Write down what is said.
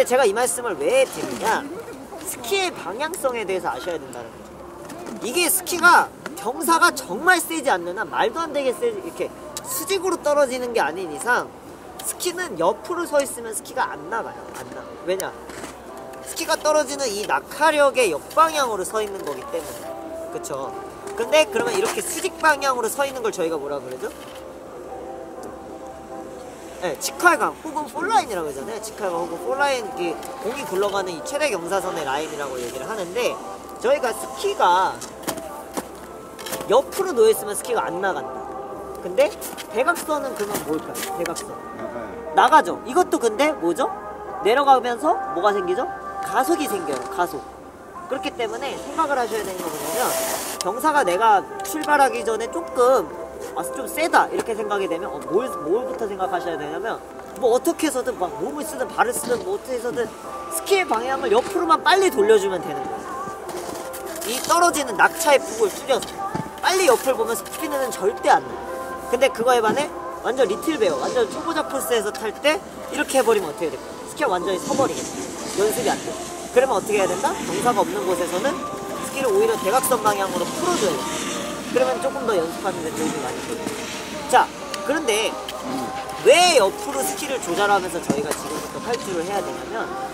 근데 제가 이 말씀을 왜 드리냐? 스키의 방향성에 대해서 아셔야 된다는 거죠. 이게 스키가 경사가 정말 세지 않는 한 말도 안 되게 세 이렇게 수직으로 떨어지는 게 아닌 이상 스키는 옆으로 서 있으면 스키가 안 나가요. 안 나가 왜냐? 스키가 떨어지는 이 낙하력의 역방향으로 서 있는 거기 때문에. 그쵸? 근데 그러면 이렇게 수직 방향으로 서 있는 걸 저희가 뭐라 그러죠? 네, 직활감 혹은 폴라인이라고 하잖아요. 직활감 혹은 폴라인 이 공이 굴러가는 이 최대 경사선의 라인이라고 얘기를 하는데 저희가 스키가 옆으로 놓여 있으면 스키가 안 나간다. 근데 대각선은 그러면 뭘까요? 대각선. 나가죠. 이것도 근데 뭐죠? 내려가면서 뭐가 생기죠? 가속이 생겨요. 가속. 그렇기 때문에 생각을 하셔야 되는 거 뭐냐면 경사가 내가 출발하기 전에 조금 아, 좀 세다 이렇게 생각이 되면 어, 뭘, 뭘부터 생각하셔야 되냐면 뭐 어떻게 해서든 막 몸을 쓰든 발을 쓰든 뭐 어떻게 해서든 스키의 방향을 옆으로만 빨리 돌려주면 되는 거예요. 이 떨어지는 낙차의 폭을 줄여서 빨리 옆을 보면 스피드는 절대 안 나요. 근데 그거에 반해 완전 리틀 베어, 완전 초보자 코스에서 탈 때 이렇게 해버리면 어떻게 될까요? 스키가 완전히 서버리겠죠. 연습이 안 돼. 그러면 어떻게 해야 된다? 경사가 없는 곳에서는 스키를 오히려 대각선 방향으로 풀어줘야 돼. 그러면 조금 더 연습하는 데 도움이 많이 돼요. 자, 그런데 왜 옆으로 스키를 조절하면서 저희가 지금부터 활주를 해야 되냐면